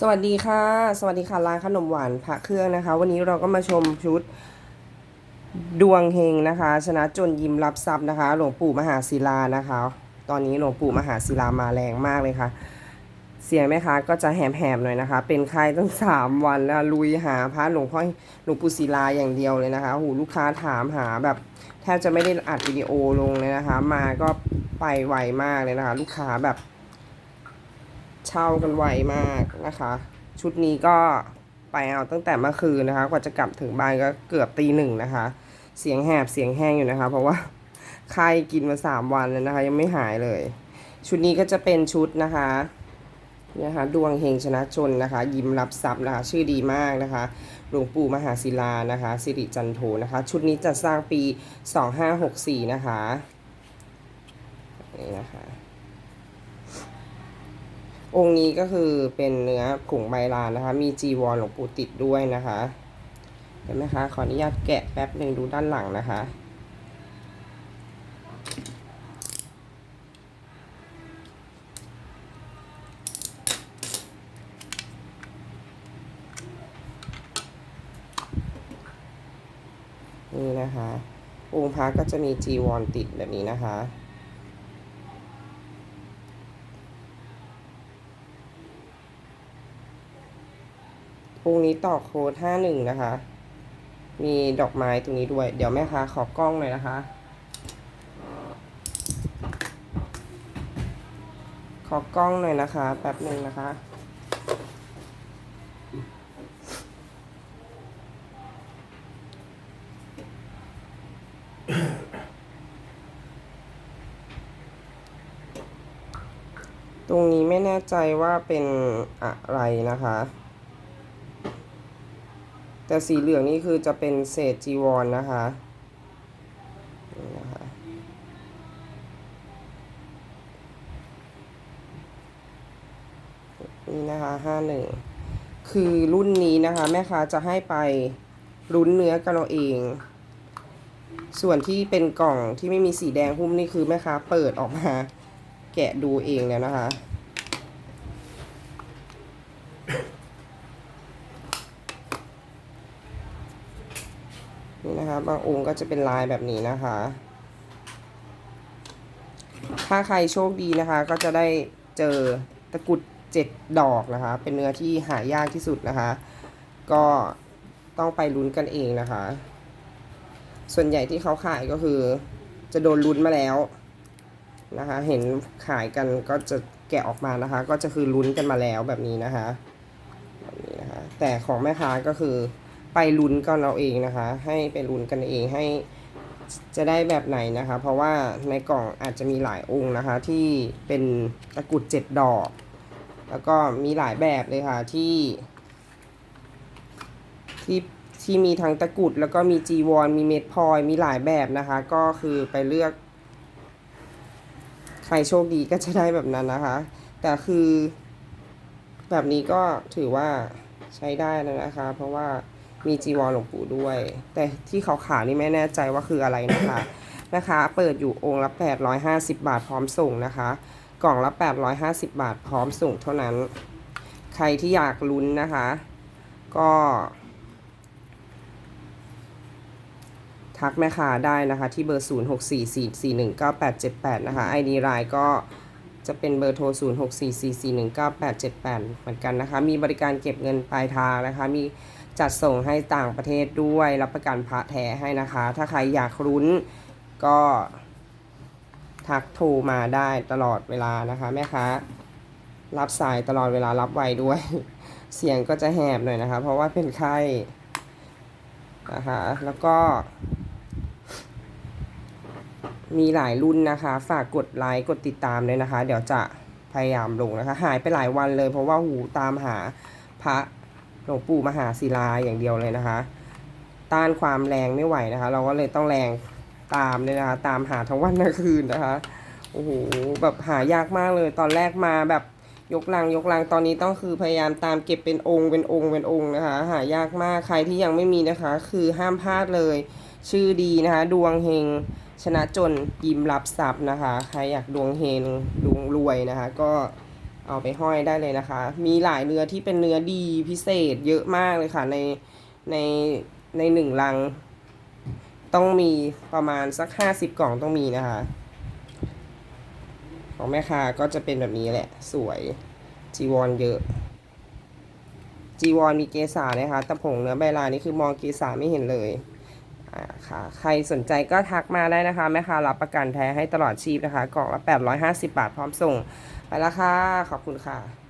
สวัสดีค่ะ สวัสดีค่ะร้านขนมหวานพระเครื่องนะคะ วันนี้เราก็มาชมชุดดวงเฮงนะคะ ชนะจนยิ้มรับทรัพย์นะคะ หลวงปู่มหาศิลานะคะ ตอนนี้หลวงปู่มหาศิลามาแรงมากเลยค่ะ เสียงแม่ค้าก็จะแหบๆหน่อยนะคะ เป็นใครตั้งสามวันแล้วลุยหาพระหลวงพ่อหลวงปู่ศิลาอย่างเดียวเลยนะคะหูลูกค้าถามหาแบบแทบจะไม่ได้อัดวิดีโอลงเลยนะคะ มาก็ไปไวมากเลยนะคะ ลูกค้าแบบ เช่ากันไวมากนะคะ ชุดนี้ก็ไปเอาตั้งแต่เมื่อคืนนะคะ กว่าจะกลับถึงบ้านก็เกือบตีหนึ่งนะคะ เสียงแหบเสียงแห้งอยู่นะคะ เพราะว่าไข้กินมาสามวันแล้วนะคะ ยังไม่หายเลย ชุดนี้ก็จะเป็นชุดนะคะนี่ยนะคะดวงเฮงชนะชนนะคะ ยิ้มรับทรัพย์นะคะ ชื่อดีมากนะคะหลวงปู่มหาศิลานะคะสิริจันโทนะคะ ชุดนี้จะสร้างปี 2564 นะคะนี่นะคะ องค์นี้ก็คือเป็นเนื้อผงใบลานนะคะ มีจีวรหลวงปู่ติดด้วยนะคะเห็นไหมคะ ขออนุญาตแกะแป๊บหนึ่งดูด้านหลังนะคะ นี่นะคะ องค์พระก็จะมีจีวรติดแบบนี้นะคะ องค์นี้ต่อโค้ดห้าหนึ่งนะคะ มีดอกไม้ตรงนี้ด้วย เดี๋ยวแม่ค้าขอกล้องหน่อยนะคะ ขอกล้องหน่อยนะคะแป๊บหนึ่งนะคะตรงนี้ไม่แน่ใจว่าเป็นอะไรนะคะ แต่สีเหลืองนี่คือจะเป็นเศษจีวรนนะคะนี่นะคะนี่นะคะห้าหนึ่งคือรุ่นนี้นะคะ แม่ค้าจะให้ไปรุ้นเนื้อกันเราเอง ส่วนที่เป็นกล่องที่ไม่มีสีแดงหุ้มนี่คือแม่ค้าเปิดออกมา แกะดูเองแล้วนะคะ นี่นะคะ บางองค์ก็จะเป็นลายแบบนี้นะคะ ถ้าใครโชคดีนะคะ ก็จะได้เจอตะกุดเจ็ดดอกนะคะ เป็นเนื้อที่หายากที่สุดนะคะ ก็ต้องไปลุ้นกันเองนะคะ ส่วนใหญ่ที่เขาขายก็คือ จะโดนลุ้นมาแล้วนะคะ เห็นขายกันก็จะแกะออกมานะคะ ก็จะคือลุ้นกันมาแล้วแบบนี้นะคะแบบนี้นะคะ แต่ของแม่ค้าก็คือ ไปลุ้นกันเราเองนะคะ ให้ไปลุ้นกันเองให้จะได้แบบไหนนะคะ เพราะว่าในกล่องอาจจะมีหลายองค์นะคะ ที่เป็นตะกุดเจ็ดดอก แล้วก็มีหลายแบบเลยค่ะที่ที่ที่มีทั้งตะกุดแล้วก็มีจีวรมีเม็ดพลอยมีหลายแบบนะคะ ก็คือไปเลือก ใครโชคดีก็จะได้แบบนั้นนะคะ แต่คือ แบบนี้ก็ถือว่าใช้ได้แล้วนะคะ เพราะว่า มีจีวรหลวงปู่ด้วย แต่ที่ขาวๆนี่ไม่แน่ใจว่าคืออะไรนะคะนะคะเปิดอยู่องค์ละ 850 บาทพร้อมส่งนะคะ กล่องละ 850 บาทพร้อมส่งเท่านั้น ใครที่อยากลุ้นนะคะ ก็ ทักแม่ค้าได้นะคะ ที่เบอร์ 0644419878 นะคะ ID ไลน์ก็จะเป็นเบอร์โทร 0644419878 เหมือนกันนะคะ มีบริการเก็บเงินปลายทางนะคะ มี จัดส่งให้ต่างประเทศด้วยรับประกันพระแท้ให้นะคะ ถ้าใครอยากรุ้นก็ทักโทรมาได้ตลอดเวลานะคะแม่ค้ารับสายตลอดเวลารับไวด้วย เสียงก็จะแหบหน่อยนะคะ เพราะว่าเป็นไข้นะคะแล้วก็ มีหลายรุ่นนะคะ ฝากกดไลค์กดติดตามเลยนะคะ เดี๋ยวจะพยายามลงนะคะ หายไปหลายวันเลยเพราะว่าหูตามหาพระ หลวงปู่มหาศิลาอย่างเดียวเลยนะคะ ต้านความแรงไม่ไหวนะคะ เราก็เลยต้องแรงตามเลยนะคะ ตามหาทั้งวันทั้งคืนนะคะโอ้โหแบบหายากมากเลย ตอนแรกมาแบบยกลังยกลังตอนนี้ต้องคือพยายามตามเก็บเป็นองค์เป็นองค์เป็นองค์นะคะ หายากมากใครที่ยังไม่มีนะคะ คือห้ามพลาดเลย ชื่อดีนะคะ ดวงเฮงชนะจนยิ้มรับทรัพย์นะคะ ใครอยากดวงเฮงดวงรวยนะคะ ก็ เอาไปห้อยได้เลยนะคะ มีหลายเนื้อที่เป็นเนื้อดีพิเศษเยอะมากเลยค่ะในในในหนึ่งลัง ต้องมีประมาณสักห้าสิบกล่องต้องมีนะคะ ของแม่ค้าก็จะเป็นแบบนี้แหละ สวยจีวรเยอะ จีวรมีเกสานะคะแต่ผงเนื้อใบลานี่คือมองเกสาไม่เห็นเลยอ่าค่ะใครสนใจก็ทักมาได้นะคะ แม่ค้ารับประกันแท้ให้ตลอดชีพนะคะ กล่องละ 850 บาทพร้อมส่ง แล้วค่ะ ขอบคุณค่ะ